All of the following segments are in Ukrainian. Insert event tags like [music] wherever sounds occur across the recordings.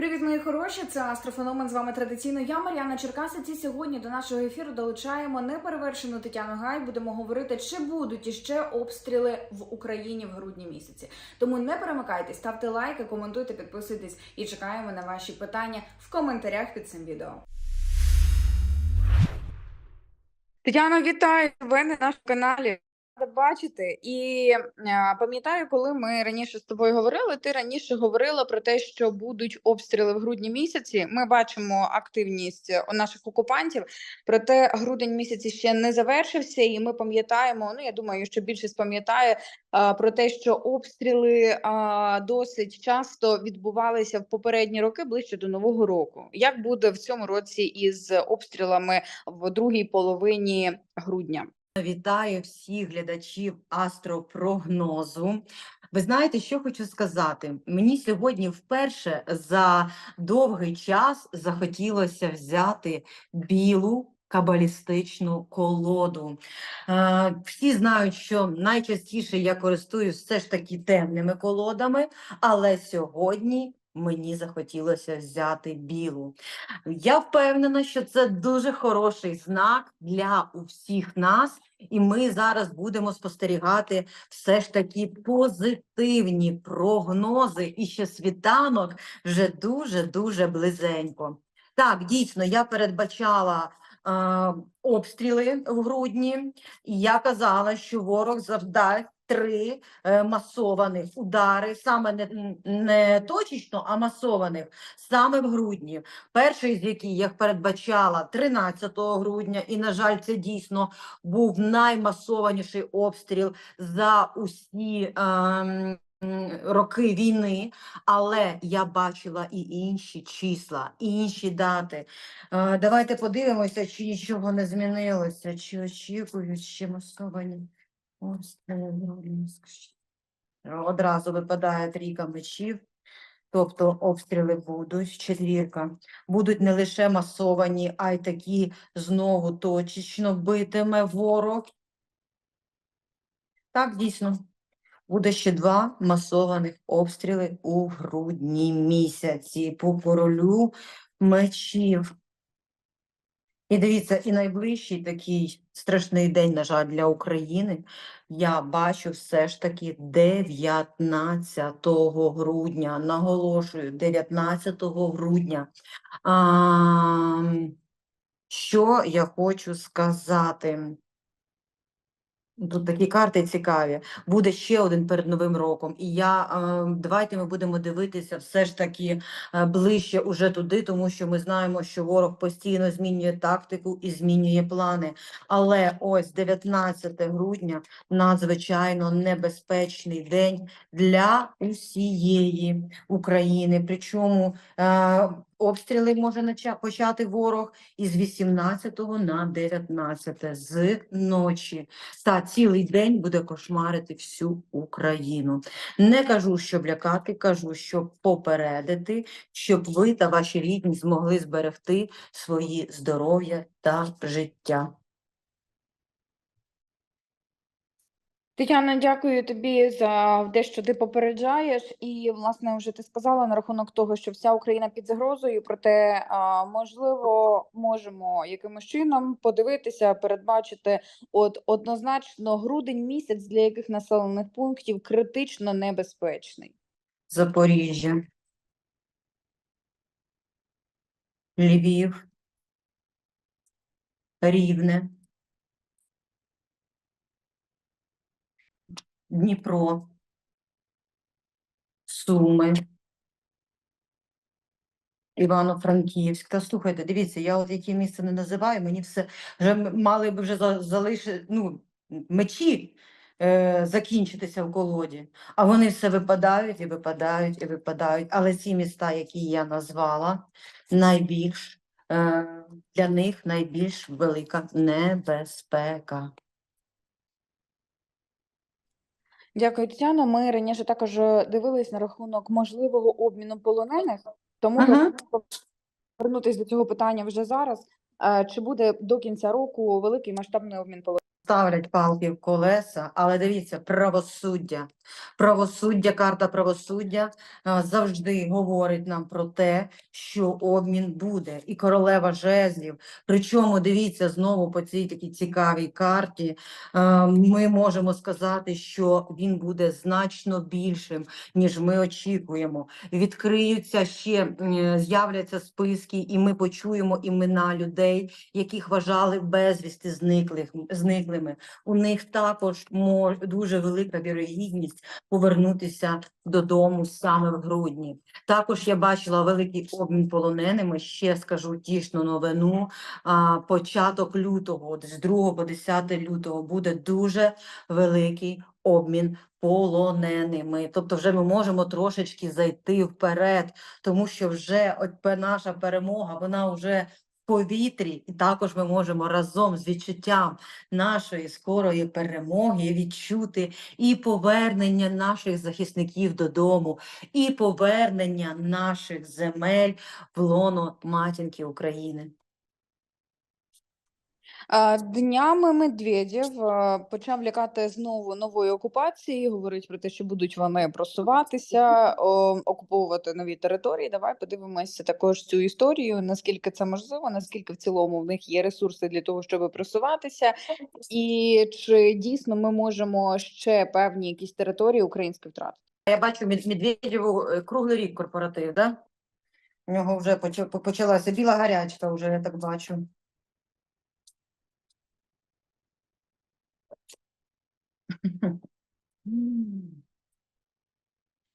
Привіт, мої хороші! Це Астрофеномен. З вами традиційно я, Мар'яна Черкасець. І сьогодні до нашого ефіру долучаємо неперевершену Тетяну Гай. Будемо говорити, чи будуть іще обстріли в Україні в грудні місяці. Тому не перемикайтесь, ставте лайки, коментуйте, підписуйтесь і чекаємо на ваші питання в коментарях під цим відео. Тетяно, вітаю тебе на нашому каналі. Бачити. І е, пам'ятаю, коли ми раніше з тобою говорили, ти раніше говорила про те, що будуть обстріли в грудні місяці. Ми бачимо активність е, наших окупантів. Проте грудень місяць ще не завершився, і ми пам'ятаємо. Ну я думаю, що більшість пам'ятає е, про те, що обстріли досить часто відбувалися в попередні роки ближче до нового року. Як буде в цьому році із обстрілами в другій половині грудня? Вітаю всіх глядачів астропрогнозу. Ви знаєте, що хочу сказати? Мені сьогодні вперше за довгий час захотілося взяти білу кабалістичну колоду. Е, Всі знають, що найчастіше я користуюсь все ж таки темними колодами, але сьогодні мені захотілося взяти білу. Я впевнена, що це дуже хороший знак для усіх нас, і ми зараз будемо спостерігати все ж таки позитивні прогнози, і ще світанок вже дуже-дуже близенько. Так, дійсно, я передбачала е, обстріли в грудні, і я казала, що ворог завдасть три е, масованих удари, саме не, не точечно, а масованих, саме в грудні. Перший з яких передбачала 13 грудня, і, на жаль, це дійсно був наймасованіший обстріл за усі. м, Роки війни, але я бачила і інші числа, і інші дати. Е, Давайте подивимося, чи нічого не змінилося, чи очікують ще масовані Одразу випадає трійка мечів. Тобто обстріли будуть, четвірка. Будуть не лише масовані, а й такі знову точечно битиме ворог. Так, дійсно. Буде ще два масованих обстріли у грудні місяці по королю мечів. І дивіться, і найближчий такий страшний день, на жаль, для України. Я бачу все ж таки 19 грудня. Наголошую, 19 грудня. А, що я хочу сказати? Тут такі карти цікаві. Буде ще один перед Новим роком. І я е, давайте ми будемо дивитися все ж таки е, ближче уже туди, тому що ми знаємо, що ворог постійно змінює тактику і змінює плани. Але ось 19 грудня надзвичайно небезпечний день для усієї України. Причому е, обстріли може почати ворог із 18 на 19 з ночі та цілий день буде кошмарити всю Україну. Не кажу, щоб лякати, кажу, щоб попередити, щоб ви та ваші рідні змогли зберегти свої здоров'я та життя. Тетяна, дякую тобі за те, що ти попереджаєш. І, власне, вже ти сказала на рахунок того, що вся Україна під загрозою. Проте, можливо, можемо якимось чином подивитися, передбачити от однозначно грудень місяць для яких населених пунктів критично небезпечний. Запоріжжя, Львів, Рівне, Дніпро, Суми, Івано-Франківськ. Та слухайте, дивіться, я от які місця не називаю, мені все вже мали б вже залишити ну, мечі е, закінчитися в колоді, а вони все випадають і випадають і випадають. Але ці міста, які я назвала, найбільш е, для них найбільш велика небезпека. Дякую, Тетяно. Ми раніше також дивились на рахунок можливого обміну полонених, тому Ага. повернутися до цього питання вже зараз. Е, Чи буде до кінця року великий масштабний обмін полонених? Ставлять палки в колеса, але дивіться, правосуддя. Правосуддя, карта правосуддя завжди говорить нам про те, що обмін буде. І королева жезлів. Причому дивіться знову по цій такій цікавій карті. Ми можемо сказати, що він буде значно більшим, ніж ми очікуємо. Відкриються ще з'являться списки, і ми почуємо імена людей, яких вважали безвісти зниклих зниклими. У них також мож, дуже велика вірогідність повернутися додому саме в грудні. Також я бачила великий обмін полоненими. Ще скажу тішну новину. А, початок лютого, з 2 по 10 лютого, буде дуже великий обмін полоненими. Тобто, вже ми можемо трошечки зайти вперед, тому що вже от наша перемога, вона вже повітрі, і також ми можемо разом з відчуттям нашої скорої перемоги відчути і повернення наших захисників додому, і повернення наших земель в лоно матінки України. Днями Медведєв почав лякати знову нової окупації, говорить про те, що будуть вони просуватися, окуповувати нові території. Давай подивимося також цю історію, наскільки це можливо, наскільки в цілому в них є ресурси для того, щоб просуватися, і чи дійсно ми можемо ще певні якісь території українські втратити. Я бачу Мед- Медведєву е, круглий рік корпоратив, да? У нього вже поча- почалася біла гарячка, вже я так бачу.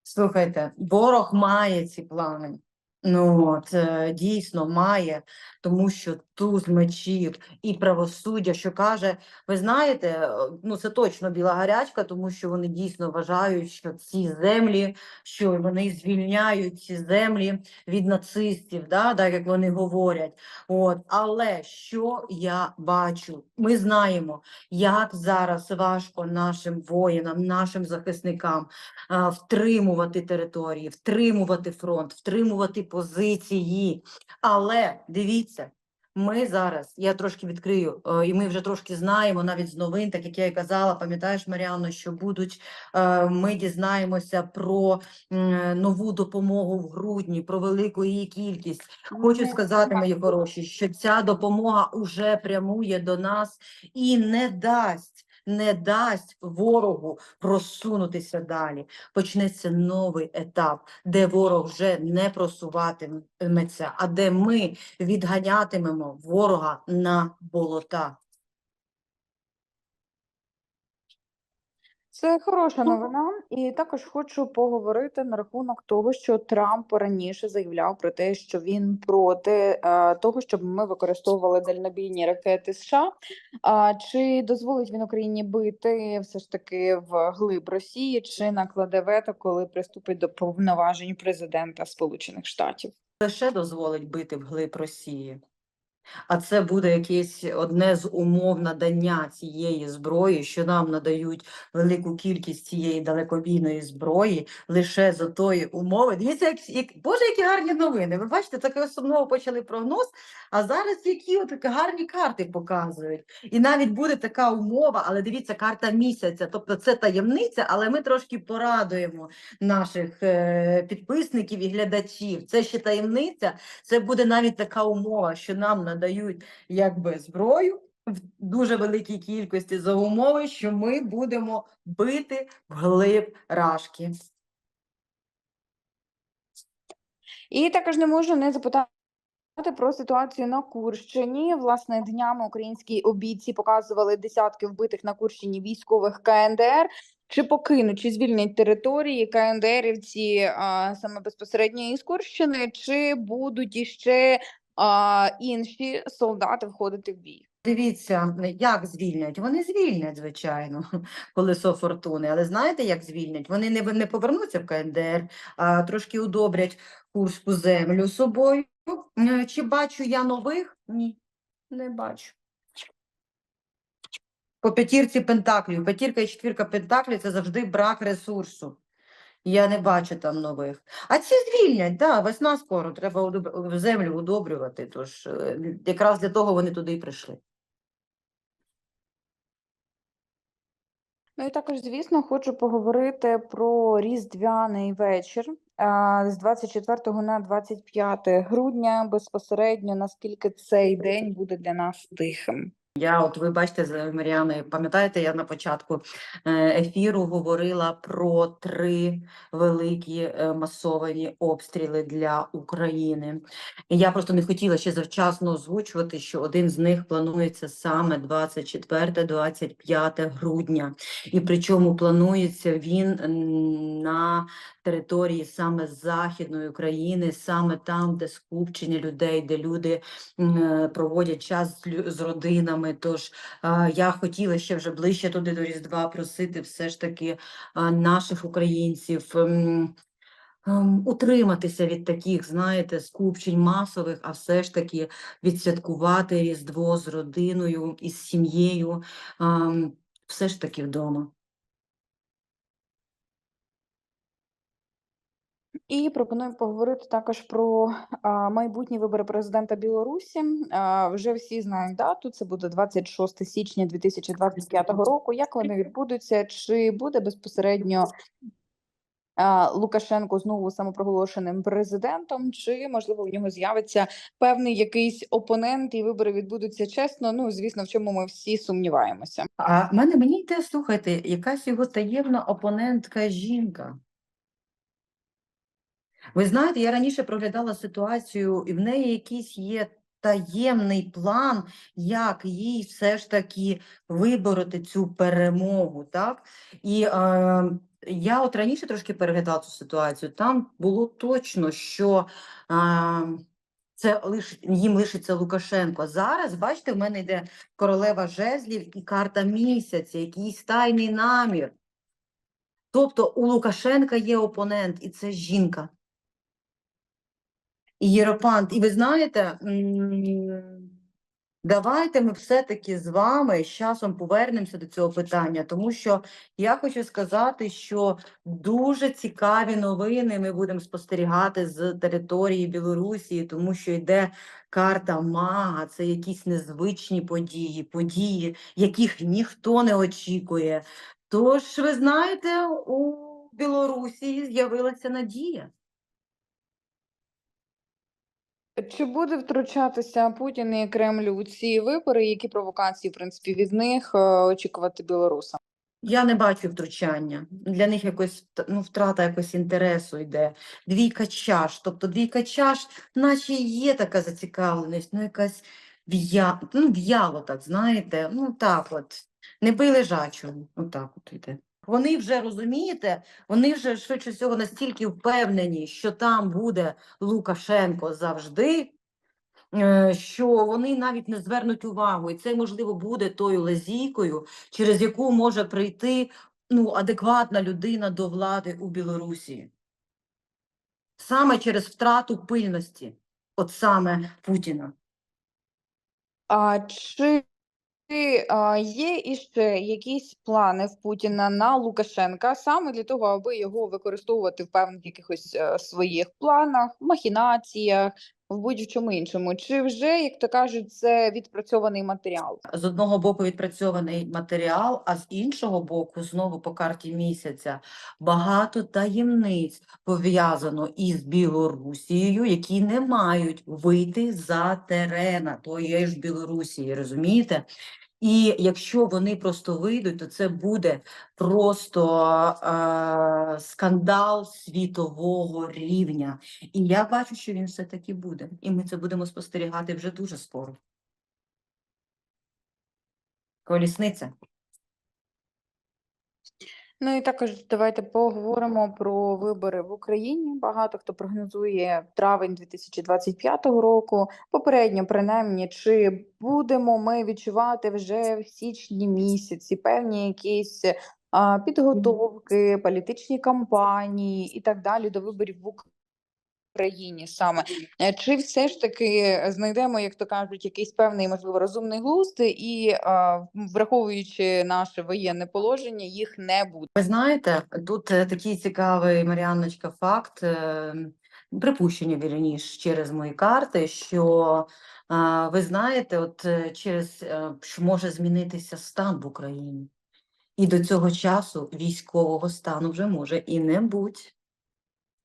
Слухайте, ворог має ці плани. Ну от е, дійсно має, тому що туз мечів і правосуддя, що каже, ви знаєте, е, ну це точно біла гарячка, тому що вони дійсно вважають, що ці землі, що вони звільняють ці землі від нацистів, да, так як вони говорять. От, але що я бачу? Ми знаємо, як зараз важко нашим воїнам, нашим захисникам а, втримувати території, втримувати фронт, втримувати позиції. Але дивіться, ми зараз, я трошки відкрию, е, і ми вже трошки знаємо навіть з новин, так як я і казала, пам'ятаєш, Маріано, що будуть, е, ми дізнаємося про нову допомогу в грудні, про велику її кількість. Хочу сказати, мої хороші, що ця допомога уже прямує до нас і не дасть, не дасть ворогу просунутися далі. Почнеться новий етап, де ворог вже не просуватиметься, а де ми відганятимемо ворога на болота. Це хороша новина, і також хочу поговорити на рахунок того, що Трамп раніше заявляв про те, що він проти е, того, щоб ми використовували дальнобійні ракети США. А чи дозволить він Україні бити все ж таки в глиб Росії, чи накладе вето, коли приступить до повноважень президента Сполучених Штатів? Лише дозволить бити вглиб Росії. А це буде якесь одне з умов надання цієї зброї, що нам надають велику кількість цієї далекобійної зброї лише за тої умови. Дивіться, як, як Боже, які гарні новини. Ви бачите, таке основного почали прогноз, а зараз які от гарні карти показують. І навіть буде така умова, але дивіться, карта місяця. Тобто це таємниця, але ми трошки порадуємо наших е, підписників і глядачів. Це ще таємниця. Це буде навіть така умова, що нам надають якби зброю в дуже великій кількості за умови, що ми будемо бити вглиб рашки. І також не можу не запитати про ситуацію на Курщині. Власне, днями українські обійці показували десятки вбитих на Курщині військових КНДР. Чи покинуть, чи звільнять території КНДРівці а, саме безпосередньо із Курщини, чи будуть іще а, інші солдати входити в бій? Дивіться, як звільнять? Вони звільнять, звичайно, [laughs] колесо фортуни. Але знаєте, як звільнять? Вони не, не повернуться в КНДР, а трошки удобрять курську землю собою. Чи бачу я нових? Ні, не бачу. По п'ятірці пентаклів. П'ятірка і четвірка пентаклів це завжди брак ресурсу. Я не бачу там нових. А ці звільнять, да, весна скоро, треба землю удобрювати. Тож е, якраз для того вони туди і прийшли. Ну і також, звісно, хочу поговорити про різдвяний вечір з 24 на 25 грудня безпосередньо, наскільки цей день буде для нас тихим. Я, от ви бачите, з Маріаною, пам'ятаєте, я на початку е, ефіру говорила про три великі е, масовані обстріли для України. Я просто не хотіла ще завчасно озвучувати, що один з них планується саме 24-25 грудня. І причому планується він на території саме Західної України, саме там, де скупчення людей, де люди е, проводять час з родинами. Тож я хотіла ще вже ближче туди до Різдва просити все ж таки наших українців. ем, ем, Утриматися від таких, знаєте, скупчень масових, а все ж таки відсвяткувати Різдво з родиною із сім'єю, ем, все ж таки вдома. І пропоную поговорити також про майбутні вибори президента Білорусі. Вже всі знають дату. Це буде 26 січня 2025 року. Як вони відбудуться? Чи буде безпосередньо Лукашенко знову самопроголошеним президентом? Чи можливо в нього з'явиться певний якийсь опонент, і вибори відбудуться чесно? Ну звісно, в чому ми всі сумніваємося. А мене мені йде, слухайте, якась його таємна опонентка жінка. Ви знаєте, я раніше проглядала ситуацію, і в неї якийсь є таємний план, як їй все ж таки вибороти цю перемогу. Так? І е, я от раніше трошки переглядала цю ситуацію. Там було точно, що е, це лиш, їм лишиться Лукашенко. Зараз, бачите, в мене йде королева жезлів і карта місяця, якийсь тайний намір. Тобто у Лукашенка є опонент, і це жінка. Єропант. І ви знаєте, давайте ми все-таки з вами з часом повернемося до цього питання, тому що я хочу сказати, що дуже цікаві новини ми будемо спостерігати з території Білорусі, тому що йде карта Мага, це якісь незвичні події, події, яких ніхто не очікує. Тож, ви знаєте, у Білорусі з'явилася надія. Чи буде втручатися Путін і Кремль у ці вибори? Які провокації, в принципі, від них е, очікувати білорусам? Я не бачу втручання. Для них якось ну, втрата якось інтересу йде. Двійка чаш. Тобто двійка чаш, наче є така зацікавленість, ну якась в'я... ну, в'яло так, знаєте, ну так от. Не бий лежачого, отак от йде. Вони вже розумієте, вони вже швидше всього настільки впевнені, що там буде Лукашенко завжди, е, що вони навіть не звернуть увагу. І це, можливо, буде тою лазійкою, через яку може прийти ну, адекватна людина до влади у Білорусі. Саме через втрату пильності, от саме Путіна. А чи а, є іще якісь плани в Путіна на Лукашенка саме для того, аби його використовувати в певних якихось е, своїх планах, махінаціях, в будь-чому іншому? Чи вже, як то кажуть, це відпрацьований матеріал? З одного боку відпрацьований матеріал, а з іншого боку, знову по карті місяця, багато таємниць пов'язано із Білорусією, які не мають вийти за терена тої ж Білорусії, розумієте? І якщо вони просто вийдуть, то це буде просто е, скандал світового рівня. І я бачу, що він все-таки буде. І ми це будемо спостерігати вже дуже скоро. Колісниця. Ну і також давайте поговоримо про вибори в Україні. Багато хто прогнозує травень 2025 року. Попередньо, принаймні, чи будемо ми відчувати вже в січні місяці певні якісь а, підготовки, політичні кампанії і так далі до виборів в Україні саме. Е, Чи все ж таки знайдемо, як то кажуть, якийсь певний, можливо, розумний глузд, і враховуючи наше воєнне положення, їх не буде. Ви знаєте, тут е, такий цікавий, Маріанночка, факт, е, припущення, вірніш, через мої карти, що е, ви знаєте, от е, через е, що може змінитися стан в Україні. І до цього часу військового стану вже може і не бути.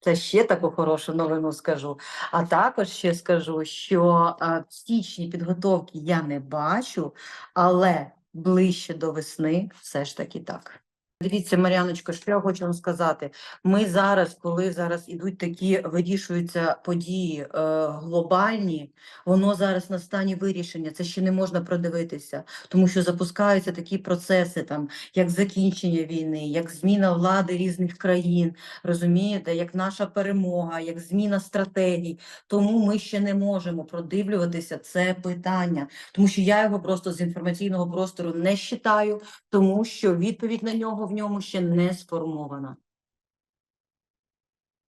Це ще таку хорошу новину скажу. А також ще скажу, що в січні підготовки я не бачу, але ближче до весни все ж таки так. Дивіться, Мар'яночко, що я хочу вам сказати. Ми зараз, коли зараз ідуть такі вирішуються події е, глобальні, воно зараз на стані вирішення. Це ще не можна продивитися, тому що запускаються такі процеси, там як закінчення війни, як зміна влади різних країн, розумієте, як наша перемога, як зміна стратегій. Тому ми ще не можемо продивлюватися це питання, тому що я його просто з інформаційного простору не считаю, тому що відповідь на нього в ньому ще не сформована.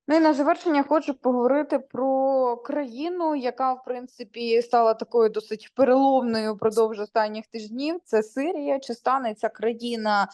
Ну і на завершення хочу поговорити про країну, яка в принципі стала такою досить переломною впродовж останніх тижнів. Це Сирія. Чи стане ця країна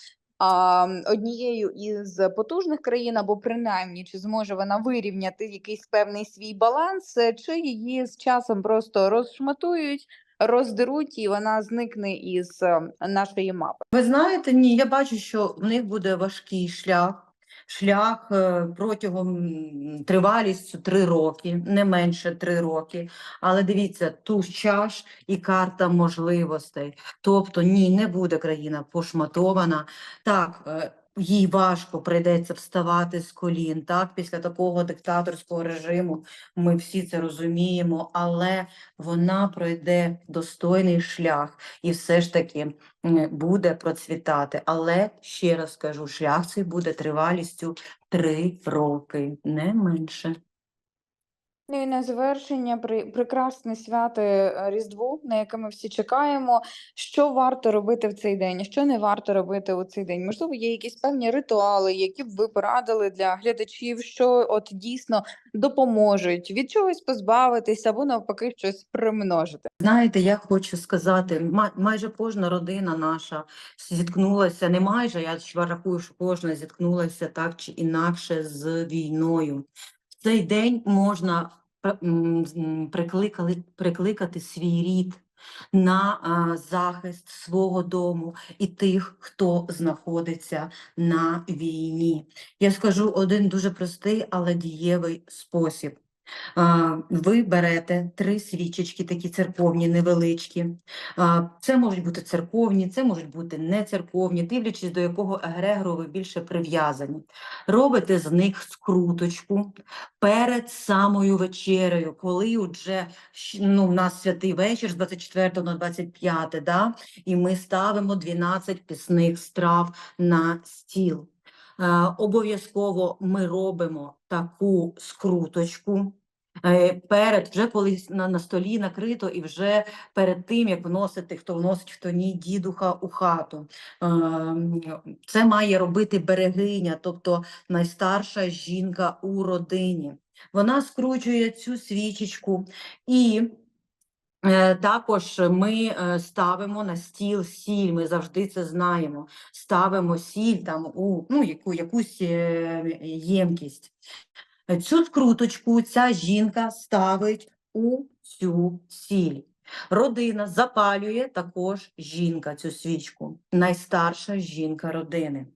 однією із потужних країн, або принаймні чи зможе вона вирівняти якийсь певний свій баланс, чи її з часом просто розшматують, роздеруть, і вона зникне із е, нашої мапи. Ви знаєте, ні, я бачу, що в них буде важкий шлях. Шлях е, протягом тривалістю три роки, не менше три роки. Але дивіться, ту чаш і карта можливостей. Тобто, ні, не буде країна пошматована. Так, е, їй важко прийдеться вставати з колін. Так, після такого диктаторського режиму ми всі це розуміємо, але вона пройде достойний шлях і все ж таки буде процвітати. Але ще раз кажу, шлях цей буде тривалістю три роки, не менше. Ну і на завершення при прекрасне свято е, Різдво, на яке ми всі чекаємо. Що варто робити в цей день, що не варто робити у цей день? Можливо, є якісь певні ритуали, які б ви порадили для глядачів, що от дійсно допоможуть від чогось позбавитися або навпаки щось примножити. Знаєте, я хочу сказати, ма- майже кожна родина наша зіткнулася, не майже, я рахую, що кожна зіткнулася так чи інакше з війною. Цей день можна прикликали, прикликати свій рід на а, захист свого дому і тих, хто знаходиться на війні. Я скажу один дуже простий, але дієвий спосіб. Ви берете три свічечки, такі церковні, невеличкі. Це можуть бути церковні, це можуть бути не церковні, дивлячись до якого егрегору ви більше прив'язані. Робите з них скруточку перед самою вечерею, коли вже ну, у нас святий вечір з 24 на 25, да? і ми ставимо 12 пісних страв на стіл. Е, Обов'язково ми робимо таку скруточку. е, Перед, вже коли на, на столі накрито, і вже перед тим, як вносити, хто вносить, хто ні, дідуха у хату. Ем, Це має робити берегиня, тобто найстарша жінка у родині. Вона скручує цю свічечку і Е, Також ми е, ставимо на стіл сіль, ми завжди це знаємо. Ставимо сіль там у ну, яку, якусь е, ємкість. Е, Цю скруточку ця жінка ставить у цю сіль. Родина запалює також жінка цю свічку, найстарша жінка родини.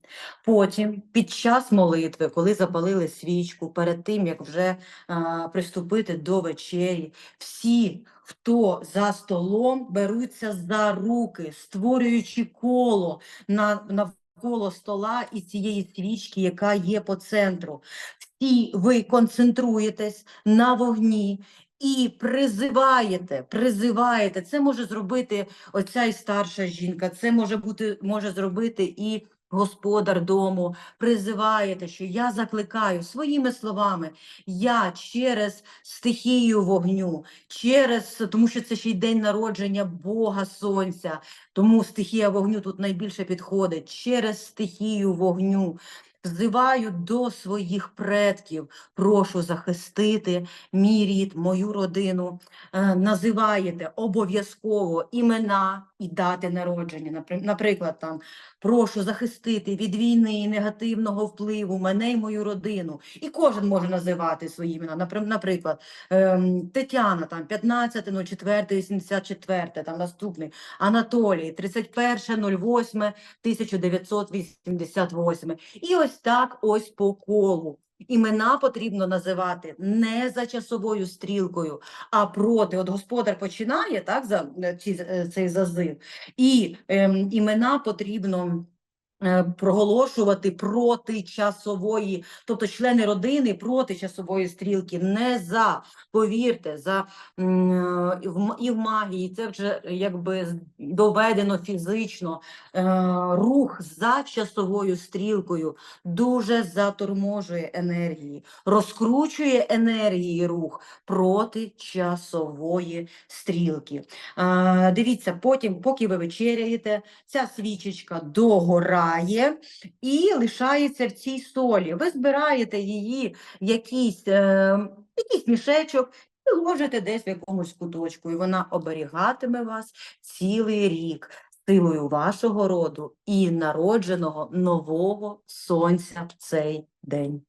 Потім, під час молитви, коли запалили свічку, перед тим як вже а, приступити до вечері, всі, хто за столом, беруться за руки, створюючи коло на, навколо стола і цієї свічки, яка є по центру. Всі ви концентруєтесь на вогні. І призиваєте, призиваєте. Це може зробити оця і старша жінка, це може бути, може зробити і господар дому. Призиваєте, що я закликаю своїми словами, я через стихію вогню, через тому, що це ще й день народження Бога Сонця, тому стихія вогню тут найбільше підходить через стихію вогню. Взиваю до своїх предків, прошу захистити мій рід, мою родину. Е, Називаєте обов'язково імена і дати народження. Напри- Наприклад, там прошу захистити від війни і негативного впливу мене і мою родину. І кожен може називати свої імена. Напри- Наприклад, ем, Тетяна, там 15.04.84, там наступний Анатолій, 31.08.1988. І ось так ось по колу. Імена потрібно називати не за часовою стрілкою, а проти. От господар починає так за е, ці, е, цей зазив, і ем, імена потрібно. Е, Проголошувати проти часової, тобто члени родини проти часової стрілки, не за, повірте, за е, і в магії це вже якби доведено фізично. Е, Рух за часовою стрілкою дуже заторможує енергії, розкручує енергії рух проти часової стрілки. Дивіться, потім, поки ви вечеряєте, ця свічечка догорає і лишається в цій солі. Ви збираєте її якийсь, е, якийсь мішечок і ложите десь в якомусь куточку, і вона оберігатиме вас цілий рік силою вашого роду і народженого нового сонця в цей день.